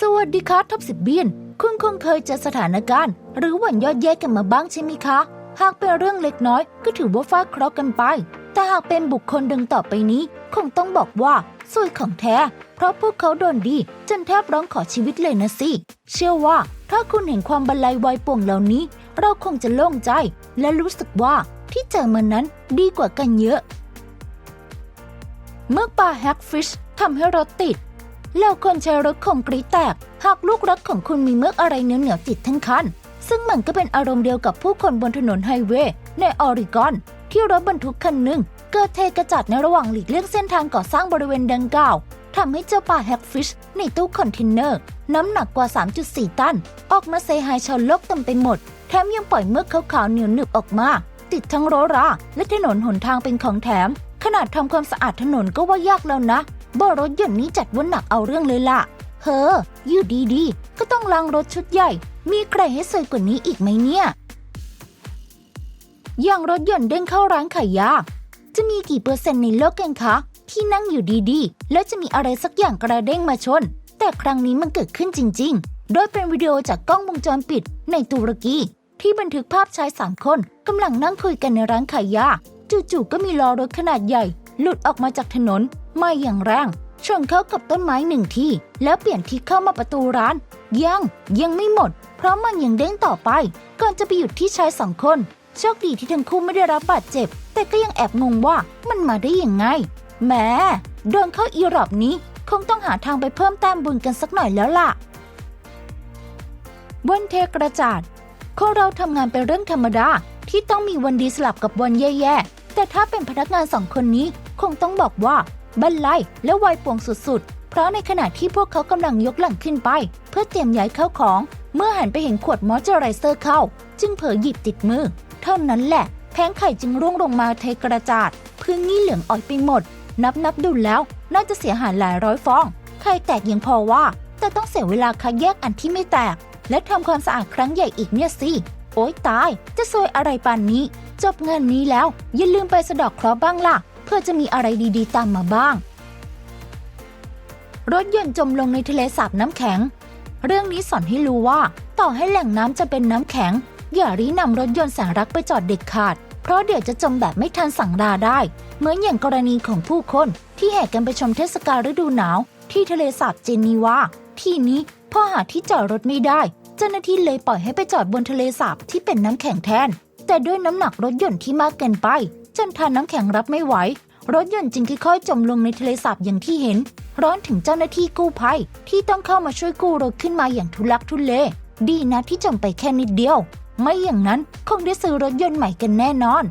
สวัสดีครับท็อปสิบเบียน คุณคงเคยเจอสถานการณ์ หรือหวันยอดแย่กันมาบ้างใช่ไหมคะ หากเป็นเรื่องเล็กน้อยก็ถือว่าฟาดเคราะห์กันไป แต่หากเป็นบุคคลดังต่อไปนี้ คงต้องบอกว่าซวยของแท้ เพราะพวกเขาโดนดี จนแทบร้องขอชีวิตเลยนะสิ เชื่อว่าถ้าคุณเห็นความบันไลยวายป่วงเหล่านี้ เราคงจะโล่งใจ และรู้สึกว่าที่เจอมันนั้นดีกว่ากันเยอะ เมื่อปลาแฮกฟิชทำให้รถติด แล้วคนใช้รถคงกรีดแตก หากลูกรถของคุณมีเมือกอะไรเหนียวเหนียวติดทั้งคัน ซึ่งมันก็เป็นอารมณ์เดียวกับผู้คนบนถนนไฮเวย์ในออริกอน ที่รถบรรทุกคันหนึ่งเกิดเทกระจัดในระหว่างหลีกเลี่ยงเส้นทางก่อสร้างบริเวณดังกล่าวทำให้เจ้าปลาแฮกฟิชในตู้คอนเทนเนอร์ น้ำหนักกว่า 3.4 ตัน ออกมาเซฮายชาวโลกเต็มไปหมด แถมยังปล่อยเมือกขาวๆเหนียวหนึบออกมา ติดทั้งโรราและถนนหนทางเป็นของแถม ขนาดทำความสะอาดถนนก็ว่ายากแล้วนะ บ่รถยนต์นี้จัดว่าหนักเอาเรื่องเลยล่ะ เฮ้ออยู่ดีๆ ก็ต้องล้างรถชุดใหญ่ มีใครให้สวยกว่านี้อีกไหมเนี่ย อย่างรถยนต์เด้งเข้าร้านขายยา จะมีกี่เปอร์เซ็นต์ในโลกกันคะ ที่นั่งอยู่ดีๆ แล้วจะมีอะไรสักอย่างกระเด้งมาชน แต่ครั้งนี้มันเกิดขึ้นจริง ๆ โดยเป็นวิดีโอจากกล้องวงจรปิดในตุรกี ที่บันทึกภาพชายสามคนกำลังนั่งคุยกันในร้านขายยา จู่ๆก็มีล้อรถขนาดใหญ่ หลุดออกมาจากถนน มาอย่างแรงชนเข้ากับต้นไม้หนึ่งที่แล้วเปลี่ยนทิศเข้ามาประตูร้าน ยังยังไม่หมด เพราะมันยังเด้งต่อไป ก่อนจะไปหยุดที่ชายสองคนโชคดีที่ทั้งคู่ไม่ได้รับบาดเจ็บ แต่ก็ยังแอบงงว่ามันมาได้ยังไงแหมโดนเข้าอีรอบนี้ คงต้องหาทางไปเพิ่มแต้มบุญกันสักหน่อยแล้วล่ะวันเทกระจาดคนเราทำงานเป็นเรื่องธรรมดาที่ต้องมีวันดีสลับกับวันแย่ๆแต่ถ้าเป็นพนักงานสองคนนี้คงต้องบอกว่า บันไลและวัยป่วงสุดๆ เพราะในขณะที่พวกเขากำลังยกหลังขึ้นไป เพื่อเตรียมย้ายเข้าของ เมื่อหันไปเห็นขวดมอสเจอไรเซอร์เข้า จึงเผลอหยิบติดมือ เท่านั้นแหละ แผงไข่จึงร่วงลงมาเทกระจาดพื้นนี่เหลืองอ่อยไปหมด นับนับดูแล้วน่าจะเสียหายหลายร้อยฟองไข่แตกยังพอว่า แต่ต้องเสียเวลาคัดแยกอันที่ไม่แตก และทำความสะอาดครั้งใหญ่อีกเนี่ยสิโอ๊ยตาย จะซวยอะไรปานนี้ จบงานนี้แล้วอย่าลืมไปสะดอกเคราะห์บ้างล่ะ เพื่อจะมีอะไรดีๆ ตามมาบ้าง รถยนต์จมลงในทะเลสาบน้ำแข็ง เรื่องนี้สอนให้รู้ว่า ต่อให้แหล่งน้ำจะเป็นน้ำแข็ง อย่ารีนำรถยนต์แสนรักไปจอดเด็ดขาด เพราะเดี๋ยวจะจมแบบไม่ทันสั่งลาได้ เหมือนอย่างกรณีของผู้คนที่แห่กันไปชมเทศกาลฤดูหนาว ที่ทะเลสาบเจนีวาที่นี้พอหาที่จอดรถไม่ได้ เจ้าหน้าที่เลยปล่อยให้ไปจอดบนทะเลสาบที่เป็นน้ำแข็งแทน แต่ด้วยน้ำหนักรถยนต์ที่มากเกินไป จนทานน้ำแข็งรับไม่ไหว รถยนต์จึงค่อยๆจมลงในทะเลสาบอย่างที่เห็น ร้อนถึงเจ้าหน้าที่กู้ภัย ที่ต้องเข้ามาช่วยกู้รถขึ้นมาอย่างทุลักทุเล ดีนะที่จมไปแค่นิดเดียว ไม่อย่างนั้นคงได้ซื้อรถยนต์ใหม่กันแน่นอน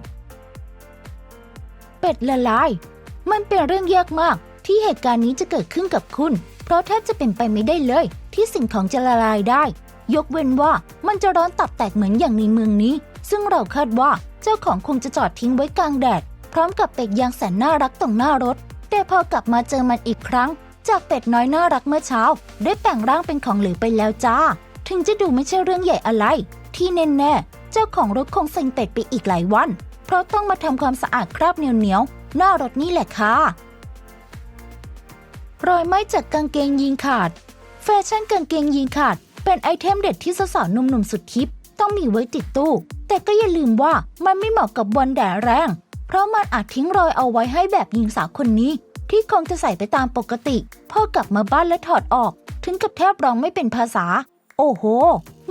เป็ดละลาย มันเป็นเรื่องยากมากที่เหตุการณ์นี้จะเกิดขึ้นกับคุณ เพราะแทบจะเป็นไปไม่ได้เลย ที่สิ่งของจะละลายได้ ยกเว้นว่ามันจะร้อนตับแตกเหมือนอย่างในเมืองนี้ ซึ่งเราคาดว่า เจ้าของคงจะจอดทิ้งไว้กลางแดด พร้อมกับเป็ดยางแสนน่ารักตรงหน้ารถ แต่พอกลับมาเจอมันอีกครั้ง จากเป็ดน้อยน่ารักเมื่อเช้า ได้แปลงร่างเป็นของเหลวไปแล้วจ้า ถึงจะดูไม่ใช่เรื่องใหญ่อะไร ที่แน่ๆเจ้าของรถคงเซ็งเป็ดไปอีกหลายวัน เพราะต้องมาทำความสะอาดคราบเหนียวๆหน้ารถนี่แหละค่ะรอยไหม้จากกางเกงยีนขาด แฟชั่นกางเกงยีนขาด เป็นไอเทมเด็ดที่สาวๆหนุ่มๆสุดทิป ต้องมีไว้ติดตู้ แต่ก็อย่าลืมว่ามันไม่เหมาะกับวันแดดแรง เพราะมันอาจทิ้งรอยเอาไว้ให้แบบหญิงสาวคนนี้ ที่คงจะใส่ไปตามปกติพอกลับมาบ้านและถอดออก ถึงกับแทบร้องไม่เป็นภาษา โอ้โห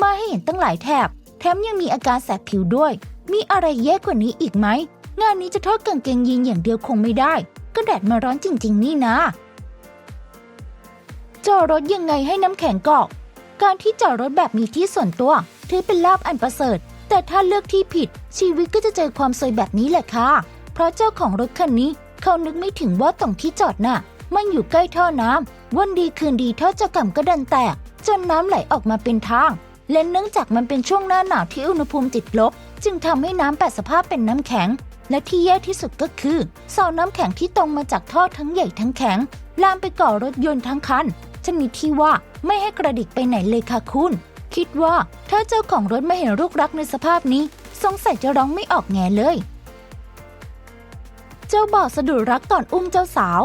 มาให้เห็นตั้งหลายแถบ แถมยังมีอาการแสบผิวด้วย มีอะไรแย่กว่านี้อีกไหมงานนี้จะโทษกางเกงยีนอย่างเดียวคงไม่ได้ ก็แดดมาร้อนจริง ๆ นี่นะจอดรถยังไงให้น้ำแข็งเกาะการที่จอดรถแบบมีที่ส่วนตัว ถือเป็นลาบอันประเสริฐ แต่ถ้าเลือกที่ผิด ชีวิตก็จะเจอความซวยแบบนี้แหละค่ะ เพราะเจ้าของรถคันนี้ เขานึกไม่ถึงว่าตรงที่จอดน่ะ มันอยู่ใกล้ท่อน้ำวันดีคืนดีท่อจ้ากรรมก็ดันแตก จนน้ำไหลออกมาเป็นทาง และเนื่องจากมันเป็นช่วงหน้าหนาวที่อุณหภูมิติดลบ จึงทำให้น้ำแปดสภาพเป็นน้ำแข็ง และที่แย่ที่สุดก็คือเสาน้ำแข็งที่ตรงมาจากท่อทั้งใหญ่ทั้งแข็งลามไปก่อรถยนต์ทั้งคันชนิดที่ว่าไม่ให้กระดิกไปไหนเลยค่ะคุณ คิดว่าถ้าเจ้าของรถไม่เห็นลูกรักในสภาพนี้ สงสัยจะร้องไม่ออกแงเลย เจ้าบ่าวสะดุดรักก่อนอุ้มเจ้าสาว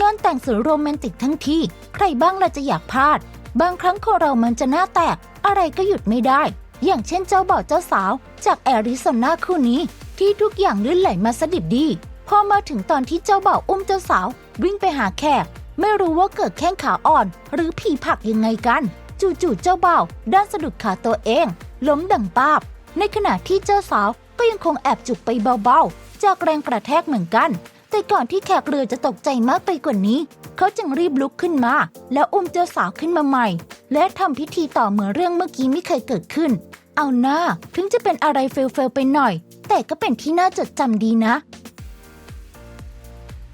งานแต่งสวยโรแมนติกทั้งทีใครบ้างล่ะจะอยากพลาด บางครั้งคนเรามันจะหน้าแตก อะไรก็หยุดไม่ได้ อย่างเช่นเจ้าบ่าวเจ้าสาว จากแอริโซนาคู่นี้ ที่ทุกอย่างลื่นไหลมาสดิบดี พอมาถึงตอนที่เจ้าบ่าวอุ้มเจ้าสาว วิ่งไปหาแขกไม่รู้ว่าเกิดแข้งขาอ่อน หรือผีผักยังไงกัน จู่ๆเจ้าบ่าวด้านสะดุดขาตัวเอง ล้มดังปาบ ในขณะที่เจ้าสาวก็ยังคงแอบจุกไปเบาๆ จากแรงกระแทกเหมือนกัน แต่ก่อนที่แขกเรือจะตกใจมากไปกว่านี้ เขาจึงรีบลุกขึ้นมา แล้วอุ้มเจ้าสาวขึ้นมาใหม่ และทำพิธีต่อเหมือนเรื่องเมื่อกี้ไม่เคยเกิดขึ้น เอาหน้าถึงจะเป็นอะไรเฟลๆไปหน่อย แต่ก็เป็นที่น่าจดจำดีนะ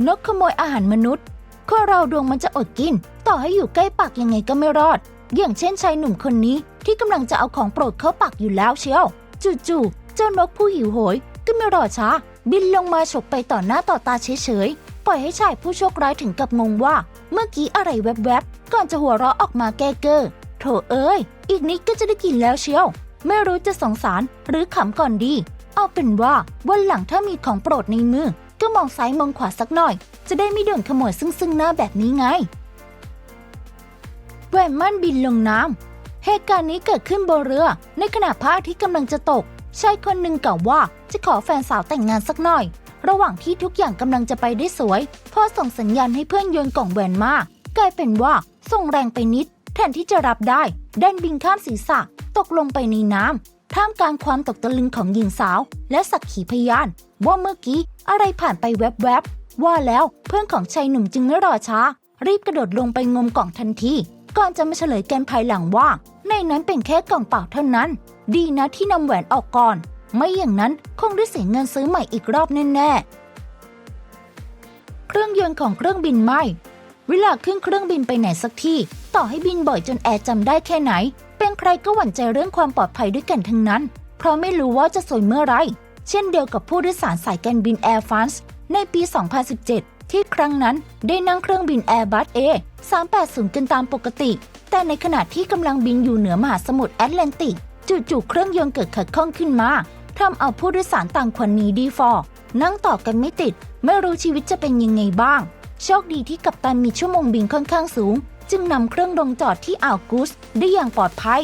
นกขโมยอาหารมนุษย์คนเราดวงมันจะอดกิน ต่อให้อยู่ใกล้ปากยังไงก็ไม่รอด อย่างเช่นชายหนุ่มคนนี้ที่กำลังจะเอาของโปรดเข้าปากอยู่แล้วเชียว จู่ๆเจ้านกผู้หิวโหยก็ไม่รอช้า บินลงมาฉกไปต่อหน้าต่อตาเฉยๆ ปล่อยให้ชายผู้โชคร้ายถึงกับงงว่า เมื่อกี้อะไรแวบๆ ก่อนจะหัวเราะออกมาแก้เกอโถเอ้ย อีกนิดก็จะได้กินแล้วเชียว ไม่รู้จะสงสารหรือขำก่อนดี เอาเป็นว่าวันหลังถ้ามีของโปรดในมือ ก็มองซ้ายมองขวาสักหน่อย จะได้ไม่โดนขโมยซึ่งซึ่งหน้าแบบนี้ไง แหวนมั่นบินลงน้ำเหตุการณ์นี้เกิดขึ้นบนเรือ ในขณะพระอาทิตย์กำลังจะตกชายคนหนึ่งกล่าวว่าจะขอแฟนสาวแต่งงานสักหน่อย ระหว่างที่ทุกอย่างกำลังจะไปได้สวยพอส่งสัญญาณให้เพื่อนโยนกล่องแหวนมากลายเป็นว่าส่งแรงไปนิด แทนที่จะรับได้ดันบินข้ามศีรษะ ตกลงไปในน้ำท่ามกลางความตกตะลึงของหญิงสาว และสักขีพยาน ว่าเมื่อกี้อะไรผ่านไปแวบๆว่าแล้วเพื่อนของชายหนุ่มจึงไม่รอช้า รีบกระโดดลงไปงมกล่องทันที ก่อนจะมาเฉลยกันภายหลังว่า ในนั้นเป็นแค่กล่องเปล่าเท่านั้น ดีนะที่นำแหวนออกก่อน ไม่อย่างนั้นคงได้เสียเงินซื้อใหม่อีกรอบแน่ๆเครื่องยนต์ของเครื่องบินไหมเวลาขึ้นเครื่องบินไปไหนสักที่ต่อให้บินบ่อยจนแอร์จำได้แค่ไหน เป็นใครก็หวั่นใจเรื่องความปลอดภัยด้วยกันทั้งนั้น เพราะไม่รู้ว่าจะสวยเมื่อไร เช่นเดียวกับผู้โดยสารสายการบินแอร์ฟรานซ์ในปี 2017 ที่ครั้งนั้นได้นั่งเครื่องบิน Airbus A 380กันตามปกติ แต่ในขณะที่กำลังบินอยู่เหนือมหาสมุทรแอตแลนติก จู่ๆเครื่องยนต์เกิดขัดข้องขึ้นมาทำเอาผู้โดยสารต่างคนนีดีฟอร์นั่งต่อกันไม่ติด ไม่รู้ชีวิตจะเป็นยังไงบ้าง โชคดีที่กัปตันมีชั่วโมงบินค่อนข้างสูง จึงนำเครื่องลงจอดที่อ่าวกูสได้อย่างปลอดภัย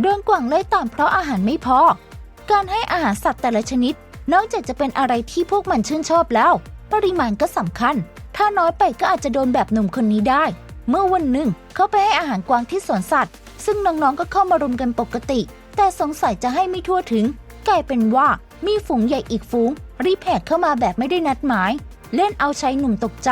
โดนกวางไล่ตามเพราะอาหารไม่พอ การให้อาหารสัตว์แต่ละชนิด นอกจากจะเป็นอะไรที่พวกมันชื่นชอบแล้ว ปริมาณก็สำคัญ ถ้าน้อยไปก็อาจจะโดนแบบหนุ่มคนนี้ได้ เมื่อวันหนึ่งเขาไปให้อาหารกวางที่สวนสัตว์ ซึ่งน้องๆก็เข้ามารุมกันปกติ แต่สงสัยจะให้ไม่ทั่วถึง กลายเป็นว่ามีฝูงใหญ่อีกฝูง รีแหกเข้ามาแบบไม่ได้นัดหมาย เล่นเอาชายหนุ่มตกใจ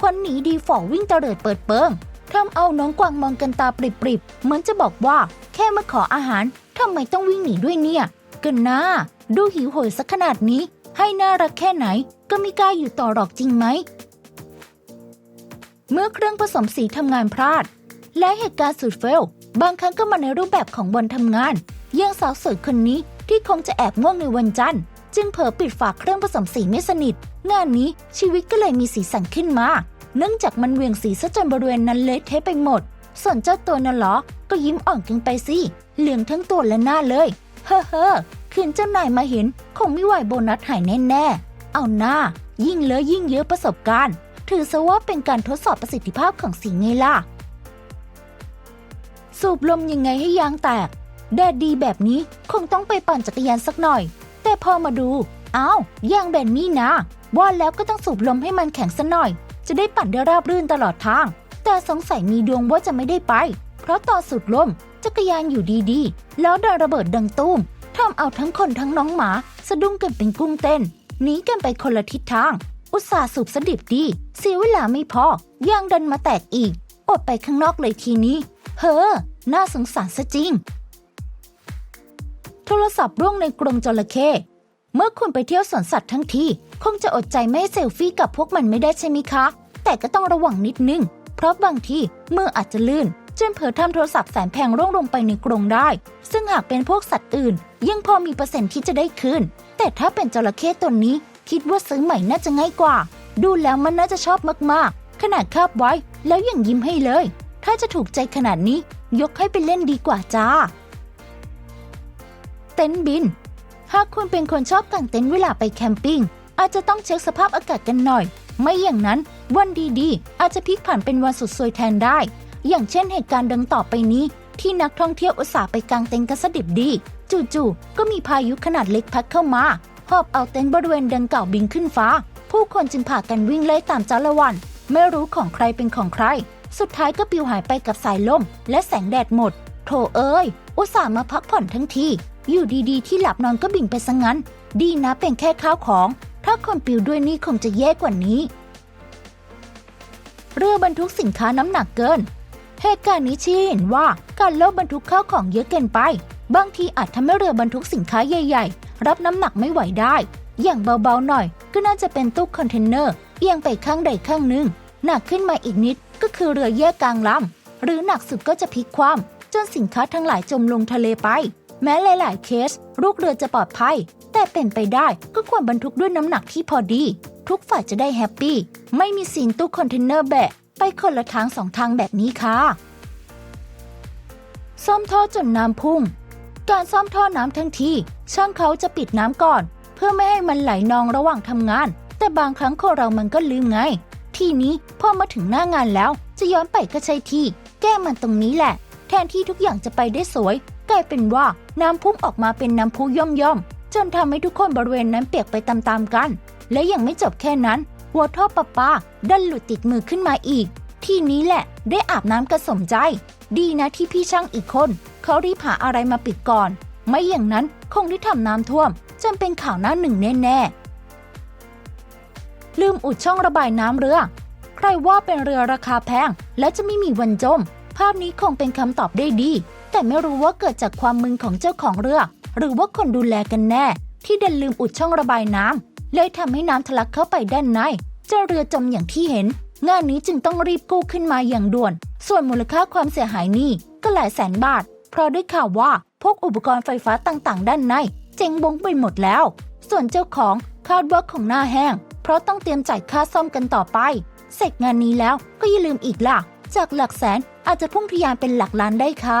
ควันหนีดีฝ่อวิ่งเตลิดเปิดเปิงทำเอาน้องกวางมองกันตาปริบๆ เหมือนจะบอกว่า แค่มาขออาหารทำไมต้องวิ่งหนีด้วยเนี่ย กันนะ ดูหิวโหยสักขนาดนี้ ให้น่ารักแค่ไหน ก็ไม่กล้าอยู่ต่อหรอกจริงไหม เมื่อเครื่องผสมสีทำงานพลาด และเหตุการณ์สุดเฟล บางครั้งก็มาในรูปแบบของบนทำงานอยังสาวสวยคนนี้ที่คงจะแอบง่วงในวันจันทร์ จึงเผลอปิดฝาเครื่องผสมสีไม่สนิท งานนี้ชีวิตก็เลยมีสีสันขึ้นมา เนื่องจากมันเวียงสีซะจนบริเวณนั้นเละเทะไปหมด ส่วนเจ้าตัวนั่นหรอ ก็ยิ้มอ่อนกันไปสิ เหลืองทั้งตัวและหน้าเลย เฮ้อเฮ้อ คืนเจ้านายมาเห็นคงไม่ไหวโบนัสหายแน่ๆ เอาหน้า ยิ่งเลอะยิ่งเยอะประสบการณ์ ถือซะว่าเป็นการทดสอบประสิทธิภาพของสีไงล่ะ สูบลมยังไงให้ยางแตก แดดดีแบบนี้คงต้องไปปั่นจักรยานสักหน่อย แต่พอมาดูอ้าวยางแบนนี่นะ ว่าแล้วก็ต้องสูบลมให้มันแข็งสักหน่อย จะได้ปั่นได้ราบรื่นตลอดทาง แต่สงสัยมีดวงว่าจะไม่ได้ไป เพราะตอนสูดลมจักรยานอยู่ดีๆ แล้วดันระเบิดดังตุ้มำเอาทั้งคนทั้งน้องหมา สะดุ้งกันเป็นกุ้งเต้นหนีกันไปคนละทิศทาง อุตส่าห์สูบสดิบดีเสียเวลาไม่พอยางดันมาแตกอีก อดไปข้างนอกเลยทีนี้ เฮ้อ น่าสงสารซะจริง โทรศัพท์ร่วงในกรงจระเข้เมื่อคุณไปเที่ยวสวนสัตว์ทั้งทีคงจะอดใจไม่เซลฟี่กับพวกมันไม่ได้ใช่ไหมคะ แต่ก็ต้องระวังนิดนึง เพราะบางทีมืออาจจะลื่น จนเผลอทำโทรศัพท์แสนแพงร่วงลงไปในกรงได้ ซึ่งหากเป็นพวกสัตว์อื่น ยังพอมีเปอร์เซ็นต์ที่จะได้คืน แต่ถ้าเป็นจระเข้ตัวนี้ คิดว่าซื้อใหม่น่าจะง่ายกว่า ดูแล้วมันน่าจะชอบมากๆ ขนาดคาบไว้ แล้วยังยิ้มให้เลย ถ้าจะถูกใจขนาดนี้ ยกให้ไปเล่นดีกว่าจ้า เต็นท์บิน หากคุณเป็นคนชอบกางเต็นท์เวลาไปแคมปิ้งอาจจะต้องเช็คสภาพอากาศกันหน่อย ไม่อย่างนั้นวันดีๆ อาจจะพลิกผันเป็นวันสุดซวยแทนได้ อย่างเช่นเหตุการณ์ดังต่อไปนี้ ที่นักท่องเที่ยวอุตส่าห์ไปกางเต็นท์กันสดิบดี จู่ๆก็มีพายุขนาดเล็กพัดเข้ามาหอบเอาเต็นท์บริเวณดังกล่าวบินขึ้นฟ้า ผู้คนจึงพากันวิ่งไล่ตามจ้าละวัน ไม่รู้ของใครเป็นของใคร สุดท้ายก็ปลิวหายไปกับสายลม และแสงแดดหมดโถเอ้ย อุตส่าห์มาพักผ่อนทั้งที อยู่ดีๆ ที่หลับนอนก็บินไปซะงั้น ดีนะเป็นแค่ข้าวของ ถ้าคนปลิวด้วยนี่คงจะแย่กว่านี้ เรือบรรทุกสินค้าน้ำหนักเกิน เหตุการณ์นี้ชี้เห็นว่าการโลบบรรทุกข้าวของเยอะเกินไป บางทีอาจทำให้เรือบรรทุกสินค้าใหญ่ ๆ รับน้ำหนักไม่ไหวได้ อย่างเบาๆหน่อย ก็น่าจะเป็นตู้คอนเทนเนอร์เอียงไปข้างใดข้างหนึ่งหนักขึ้นมาอีกนิดก็คือเรือแยกกลางลำหรือหนักสุดก็จะพลิกคว่ำจนสินค้าทั้งหลายจมลงทะเลไป แม้หลาย ๆ เคส ลูกเรือจะปลอดภัย แต่เป็นไปได้ก็ควรบรรทุกด้วยน้ำหนักที่พอดี ทุกฝ่ายจะได้แฮปปี้ไม่มีซีนตู้คอนเทนเนอร์แบะ ไปคนละทางสองทางแบบนี้ค่ะ ซ่อมท่อจนน้ำพุ่ง การซ่อมท่อน้ำทั้งทีช่างเขาจะปิดน้ำก่อน เพื่อไม่ให้มันไหลนองระหว่างทำงาน แต่บางครั้งคนเรามันก็ลืมไง ทีนี้พอมาถึงหน้างานแล้ว จะย้อนไปก็ใช่ที่ แก้มันตรงนี้แหละ แทนที่ทุกอย่างจะไปได้สวย กลายเป็นว่าน้ำพุ่งออกมาเป็นน้ำพุย่อมย่อมๆจนทำให้ทุกคนบริเวณนั้นเปียกไปตามๆกัน และยังไม่จบแค่นั้น หัวท่อประปาดันหลุดติดมือขึ้นมาอีก ทีนี้แหละได้อาบน้ำกระสมใจ ดีนะที่พี่ช่างอีกคน เขารีบหาอะไรมาปิดก่อน ไม่อย่างนั้นคงได้ทำน้ำท่วมจนเป็นข่าวหน้าหนึ่งแน่ๆ ลืมอุดช่องระบายน้ำเรือ ใครว่าเป็นเรือราคาแพง และจะไม่มีวันจม ภาพนี้คงเป็นคำตอบได้ดี แต่ไม่รู้ว่าเกิดจากความมึนของเจ้าของเรือ หรือว่าคนดูแลกันแน่ ที่ดันลืมอุดช่องระบายน้ำ เลยทำให้น้ำทะลักเข้าไปด้านในเจ้าเรือจมอย่างที่เห็น งานนี้จึงต้องรีบกู้ขึ้นมาอย่างด่วน ส่วนมูลค่าความเสียหายนี่ก็หลายแสนบาท เพราะได้ข่าวว่าพวกอุปกรณ์ไฟฟ้าต่างๆ ด้านในเจ๊งบงไปหมดแล้ว ส่วนเจ้าของคาดว่าของหน้าแห้ง เพราะต้องเตรียมจ่ายค่าซ่อมกันต่อไป เสร็จงานนี้แล้วก็อย่าลืมอีกล่ะ จากหลักแสนอาจจะพุ่งทะยานเป็นหลักล้านได้ค่ะ